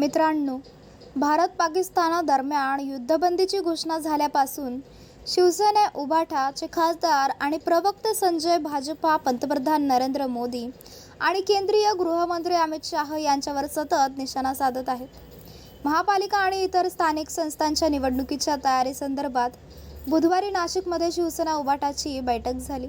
मित्रांनो भारत पाकिस्तानादरम्यान युद्धबंदीची घोषणा झाल्यापासून शिवसेना उभाठाचे खासदार आणि प्रवक्ते संजय भाजपा पंतप्रधान नरेंद्र मोदी आणि केंद्रीय गृहमंत्री अमित शाह यांच्यावर सतत निशाणा साधत आहेत. महापालिका आणि इतर स्थानिक संस्थांच्या निवडणुकीच्या तयारीसंदर्भात बुधवारी नाशिकमध्ये शिवसेना उभाटाची बैठक झाली.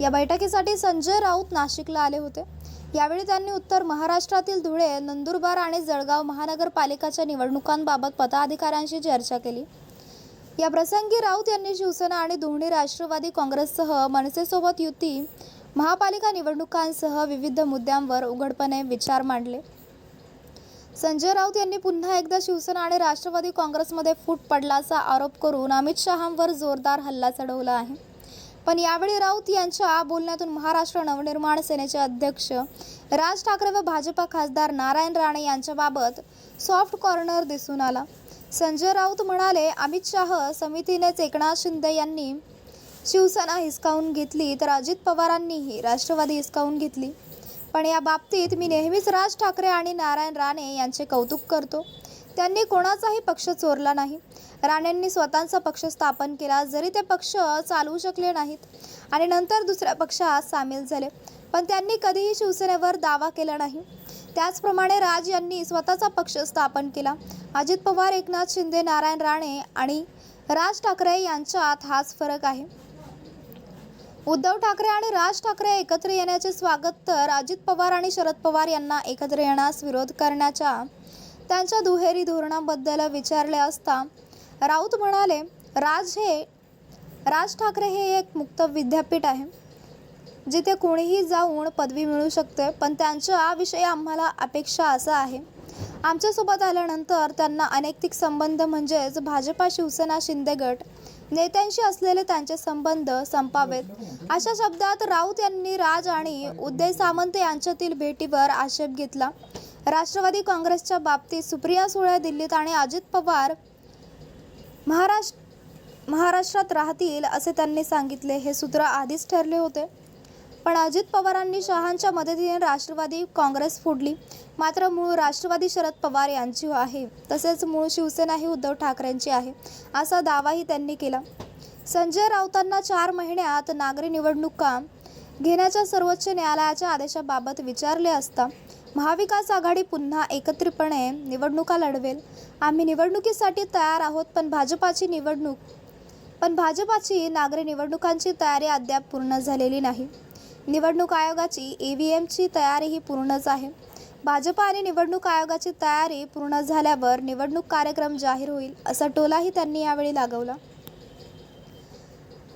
या बैठकीसाठी संजय राऊत नाशिकला आले होते. यावेळी त्यांनी उत्तर महाराष्ट्रातील धुळे नंदुरबार आणि जळगाव महानगरपालिकाच्या निवडणुकांबाबत पदाधिकाऱ्यांशी चर्चा केली. या प्रसंगी राऊत यांनी शिवसेना आणि दोन्ही राष्ट्रवादी काँग्रेससह मनसेसोबत युती महापालिका निवडणुकांसह विविध मुद्द्यांवर उघडपणे विचार मांडले. संजय राऊत यांनी पुन्हा एकदा शिवसेना आणि राष्ट्रवादी काँग्रेसमध्ये फूट पडल्याचा आरोप करून अमित शहांवर जोरदार हल्ला चढवला आहे. पण यावेळी राऊत यांच्या बोलण्यातून महाराष्ट्र नवनिर्माण सेनेचे अध्यक्ष राज ठाकरे व भाजपा खासदार नारायण राणे यांच्याबाबत सॉफ्ट कॉर्नर दिसून आला. संजय राऊत म्हणाले अमित शाह समितीनेच एकनाथ शिंदे यांनी शिवसेना हिसकावून घेतली तर अजित पवारांनीही राष्ट्रवादी हिसकावून घेतली. पण या बाबतीत मी नेहमीच राज ठाकरे आणि नारायण राणे यांचे कौतुक करतो. त्यांनी कोणाचाही पक्ष चोरला नाही. राणेंनी स्वतःचा पक्ष स्थापन केला जरी ते पक्ष चालवू शकले नाहीत आणि नंतर दुसऱ्या पक्षात सामील झाले. पण त्यांनी कधीही शिवसेनेवर दावा केला नाही. त्याचप्रमाणे राज यांनी स्वतःचा पक्ष स्थापन केला. अजित पवार एकनाथ शिंदे नारायण राणे आणि राज ठाकरे यांच्यात हाच फरक आहे. उद्धव ठाकरे आणि राज ठाकरे एकत्र येण्याचे स्वागत तर अजित पवार आणि शरद पवार यांना एकत्र येण्यास विरोध करण्याच्या त्यांच्या दुहेरी धोरणाबद्दल विचारले असता राऊत म्हणाले राज हे राज ठाकरे हे एक मुक्त विद्यापीठ आहे जिथे कोणीही जाऊन पदवी मिळू शकते पण त्यांच्याविषयी आम्हाला अपेक्षा असा आहे. आमच्यासोबत आल्यानंतर त्यांना अनैतिक संबंध म्हणजेच भाजपा शिवसेना शिंदे गट नेत्यांशी असलेले त्यांचे संबंध संपावेत. अशा शब्दात राऊत यांनी राज आणि उदय सामंत यांच्यातील भेटीवर आक्षेप घेतला. राष्ट्रवादी काँग्रेसच्या बाबतीत सुप्रिया सुळे दिल्लीत आणि अजित पवार महाराष्ट्र महाराष्ट्रात राहतील असे त्यांनी सांगितले हे सूत्र आधीच ठरले होते. पण अजित पवारांनी शहांच्या मदतीने राष्ट्रवादी काँग्रेस फोडली. मात्र मूळ राष्ट्रवादी शरद पवार यांची आहे. तसेच मूळ शिवसेना ही उद्धव ठाकरेंची आहे असा दावाही त्यांनी केला. संजय राऊतांना चार महिन्यात नागरी निवडणुका घेण्याच्या सर्वोच्च न्यायालयाच्या आदेशाबाबत विचारले असता महाविकास आघाडी पुन्हा एकत्रितपणे निवडणुका लढवेल. आम्ही निवडणुकीसाठी तयार आहोत पण भाजपाची निवडणूक पण भाजपाची नागरी निवडणुकांची तयारी अद्याप पूर्ण झालेली नाही. निवडणूक आयोगाची ई व्ही एमची तयारीही पूर्णच आहे. भाजपा आणि निवडणूक आयोगाची तयारी पूर्ण झाल्यावर निवडणूक कार्यक्रम जाहीर होईल असा टोलाही त्यांनी यावेळी लागवला.